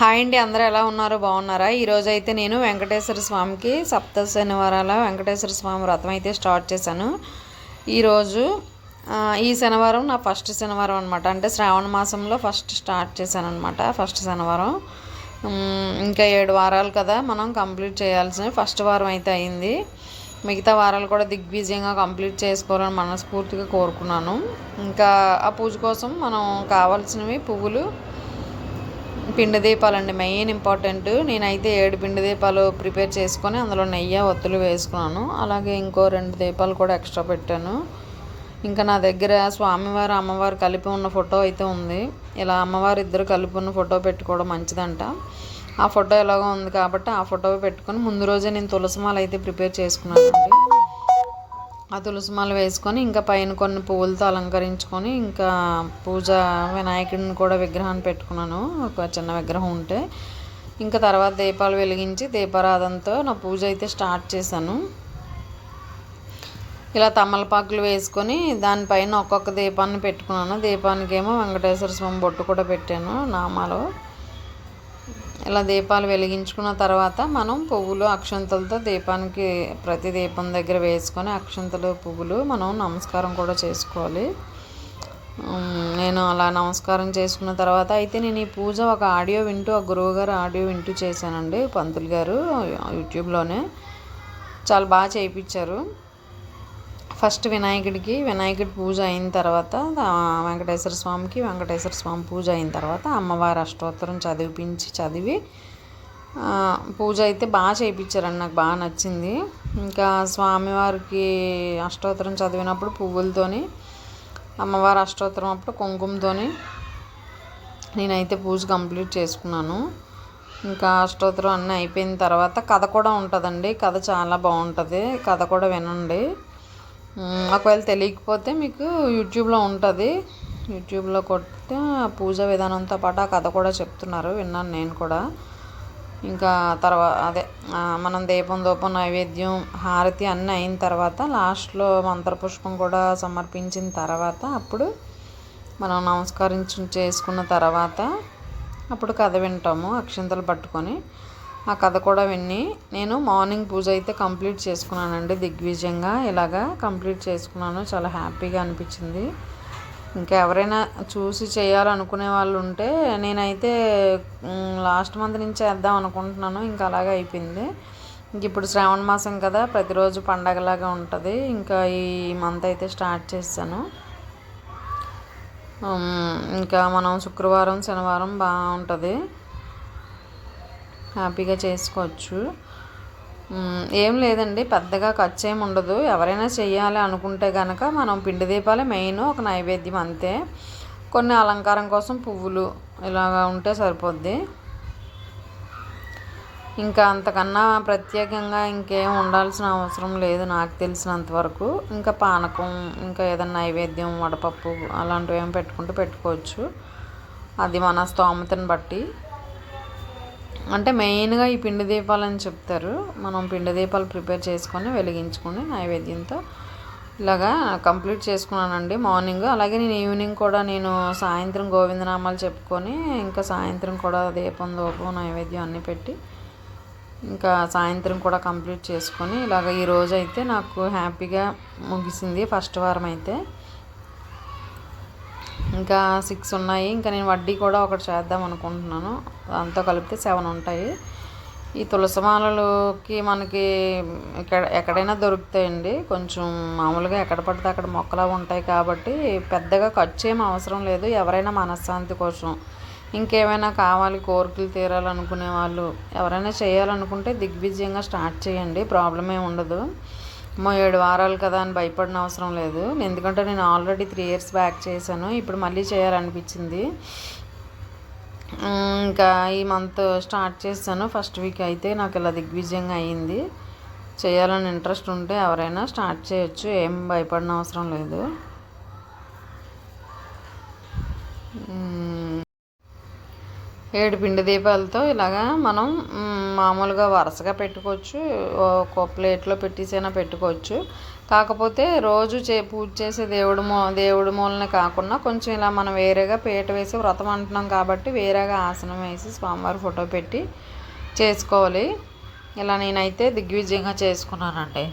Hi అండి అందరూ ఎలా ఉన్నారు? బాగున్నారా? ఈరోజు అయితే నేను వెంకటేశ్వర స్వామికి సప్త శనివారాల వెంకటేశ్వర స్వామి వ్రతం అయితే స్టార్ట్ చేశాను. ఈరోజు ఈ శనివారం నా ఫస్ట్ శనివారం అనమాట అంటే శ్రావణ మాసంలో ఫస్ట్ స్టార్ట్ చేశాను అనమాట ఫస్ట్ శనివారం. ఇంకా ఏడు వారాలు కదా మనం కంప్లీట్ చేయాల్సిన ఫస్ట్ వారం అయితే అయింది. మిగతా వారాలు కూడా దిగ్విజయంగా కంప్లీట్ చేసుకోవాలని మనస్ఫూర్తిగా కోరుకున్నాను. ఇంకా ఆ పూజ కోసం మనం కావాల్సినవి పువ్వులు పిండి దీపాలండి మెయిన్ ఇంపార్టెంట్ నేనైతే ఏడు పిండి దీపాలు ప్రిపేర్ చేసుకొని అందులో నెయ్యి ఒత్తులు వేసుకున్నాను. అలాగే ఇంకో రెండు దీపాలు కూడా ఎక్స్ట్రా పెట్టాను. ఇంకా నా దగ్గర స్వామివారు అమ్మవారు కలిపి ఉన్న ఫోటో అయితే ఉంది. ఇలా అమ్మవారు ఇద్దరు కలిపి ఉన్న ఫోటో పెట్టుకోవడం మంచిదంట. ఆ ఫోటో ఎలాగో ఉంది కాబట్టి ఆ ఫోటో పెట్టుకొని ముందు రోజే నేను తులసిమాల అయితే ప్రిపేర్ చేసుకున్నానండి. ఆ తులసి మాల వేసుకొని ఇంకా పైన కొన్ని పువ్వులతో అలంకరించుకొని ఇంకా పూజ వినాయకుడిని కూడా విగ్రహాన్ని పెట్టుకున్నాను. ఒక చిన్న విగ్రహం ఉంటే. ఇంకా తర్వాత దీపాలు వెలిగించి దీపారాధనతో నా పూజ అయితే స్టార్ట్ చేశాను. ఇలా తమలపాకులు వేసుకొని దానిపైన ఒక్కొక్క దీపాన్ని పెట్టుకున్నాను. దీపానికి ఏమో వెంకటేశ్వర స్వామి బొట్టు కూడా పెట్టాను నామాలో. ఇలా దీపాలు వెలిగించుకున్న తర్వాత మనం పువ్వులు అక్షంతలతో దీపానికి ప్రతి దీపం దగ్గర వేసుకొని అక్షంతలు పువ్వులు మనం నమస్కారం కూడా చేసుకోవాలి. నేను అలా నమస్కారం చేసుకున్న తర్వాత అయితే నేను ఈ పూజ ఒక ఆడియో వింటూ ఆ గురువు గారు ఆడియో వింటూ చేశానండి పంతులు గారు యూట్యూబ్లోనే. చాలా బాగా చేయించారు ఫస్ట్ వినాయకుడికి వినాయకుడి పూజ అయిన తర్వాత వెంకటేశ్వర స్వామికి వెంకటేశ్వర స్వామి పూజ అయిన తర్వాత అమ్మవారి అష్టోత్తరం చదివిపించి చదివి పూజ అయితే బాగా చేయించారండి నాకు బాగా నచ్చింది. ఇంకా స్వామివారికి అష్టోత్తరం చదివినప్పుడు పువ్వులతోని అమ్మవారి అష్టోత్తరం అప్పుడు కుంకుమతోని నేనైతే పూజ కంప్లీట్ చేసుకున్నాను. ఇంకా అష్టోత్తరం అన్నీ అయిపోయిన తర్వాత కథ కూడా ఉంటుందండి. కథ చాలా బాగుంటుంది. కథ కూడా వినండి. ఒకవేళ తెలియకపోతే మీకు యూట్యూబ్లో ఉంటుంది. యూట్యూబ్లో కొడితే ఆ పూజ విధానంతో పాటు ఆ కథ కూడా చెప్తున్నారు. విన్నాను నేను కూడా. ఇంకా తర్వాత అదే మనం దీపం దూపం నైవేద్యం హారతి అన్నీ అయిన తర్వాత లాస్ట్లో మంత్రపుష్పం కూడా సమర్పించిన తర్వాత అప్పుడు మనం నమస్కరించు చేసుకున్న తర్వాత అప్పుడు కథ వింటాము అక్షింతలు పట్టుకొని. ఆ కథ కూడా విని నేను మార్నింగ్ పూజ అయితే కంప్లీట్ చేసుకున్నానండి దిగ్విజయంగా. ఇలాగా కంప్లీట్ చేసుకున్నాను. చాలా హ్యాపీగా అనిపించింది. ఇంకా ఎవరైనా చూసి చేయాలనుకునే వాళ్ళు ఉంటే నేనైతే లాస్ట్ మంత్ నుంచి చేద్దాం అనుకుంటున్నాను. ఇంకా అలాగే అయిపోయింది. ఇంక ఇప్పుడు శ్రావణ మాసం కదా. ప్రతిరోజు పండగలాగా ఉంటుంది. ఇంకా ఈ మంత్ అయితే స్టార్ట్ చేశాను ఇంకా మనం శుక్రవారం శనివారం బాగుంటుంది. హ్యాపీగా చేసుకోవచ్చు. ఏం లేదండి పెద్దగా ఖర్చు ఏమి ఉండదు. ఎవరైనా చెయ్యాలి అనుకుంటే కనుక మనం పిండి దీపాలే మెయిన్ ఒక నైవేద్యం అంతే. కొన్ని అలంకారం కోసం పువ్వులు ఇలాగా ఉంటే సరిపోద్ది. ఇంకా అంతకన్నా ప్రత్యేకంగా ఇంకేం ఉండాల్సిన అవసరం లేదు నాకు తెలిసినంత వరకు. ఇంకా పానకం ఇంకా ఏదైనా నైవేద్యం వడపప్పు అలాంటివి ఏం పెట్టుకుంటే పెట్టుకోవచ్చు. అది మన స్తోమతను బట్టి. అంటే మెయిన్గా ఈ పిండి దీపాలు అని చెప్తారు. మనం పిండి దీపాలు ప్రిపేర్ చేసుకొని వెలిగించుకొని నైవేద్యంతో ఇలాగా కంప్లీట్ చేసుకున్నానండి మార్నింగ్. అలాగే నేను ఈవినింగ్ కూడా నేను సాయంత్రం గోవిందనామాలు చెప్పుకొని ఇంకా సాయంత్రం కూడా దీపం దూపం నైవేద్యం అన్నీ పెట్టి ఇంకా సాయంత్రం కూడా కంప్లీట్ చేసుకొని ఇలాగ ఈరోజు అయితే నాకు హ్యాపీగా ముగిసింది ఫస్ట్ వారం అయితే ఇంకా సిక్స్ ఉన్నాయి. ఇంకా నేను వడ్డీ కూడా ఒకటి చేద్దాం అనుకుంటున్నాను. అంతా కలిపితే సెవెన్ ఉంటాయి. ఈ తులసిమాలలోకి మనకి ఎక్కడ ఎక్కడైనా దొరుకుతాయండి. కొంచెం మామూలుగా ఎక్కడ పడితే అక్కడ మొక్కలా ఉంటాయి కాబట్టి పెద్దగా ఖర్చు ఏం అవసరం లేదు. ఎవరైనా మనశ్శాంతి కోసం. ఇంకేమైనా కావాలి కోరికలు తీరాలనుకునే వాళ్ళు ఎవరైనా చేయాలనుకుంటే దిగ్విజయంగా స్టార్ట్ చేయండి. ప్రాబ్లం ఏమి ఉండదు. అమ్మో ఏడు వారాలు కదా అని భయపడిన అవసరం లేదు. ఎందుకంటే నేను ఆల్రెడీ త్రీ ఇయర్స్ బ్యాక్ చేశాను. ఇప్పుడు మళ్ళీ చేయాలనిపించింది. ఇంకా ఈ మంత్ స్టార్ట్ చేశాను. ఫస్ట్ వీక్ అయితే నాకు ఇలా దిగ్విజయంగా అయ్యింది చేయాలని ఇంట్రెస్ట్ ఉంటే ఎవరైనా స్టార్ట్ చేయొచ్చు. ఏం భయపడిన అవసరం లేదు. ఏడు పిండి దీపాలతో ఇలాగా మనం మామూలుగా వరుసగా పెట్టుకోవచ్చు. ఒక ప్లేట్లో పెట్టేసైనా పెట్టుకోవచ్చు. కాకపోతే రోజు చే పూజ చేసే దేవుడు మూ దేవుడి మూలనే కాకుండా కొంచెం ఇలా మనం వేరేగా పీట వేసి వ్రతం అంటున్నాం కాబట్టి వేరేగా ఆసనం వేసి స్వామివారి ఫోటో పెట్టి చేసుకోవాలి. ఇలా నేనైతే దిగ్విజయంగా చేసుకున్నానండి.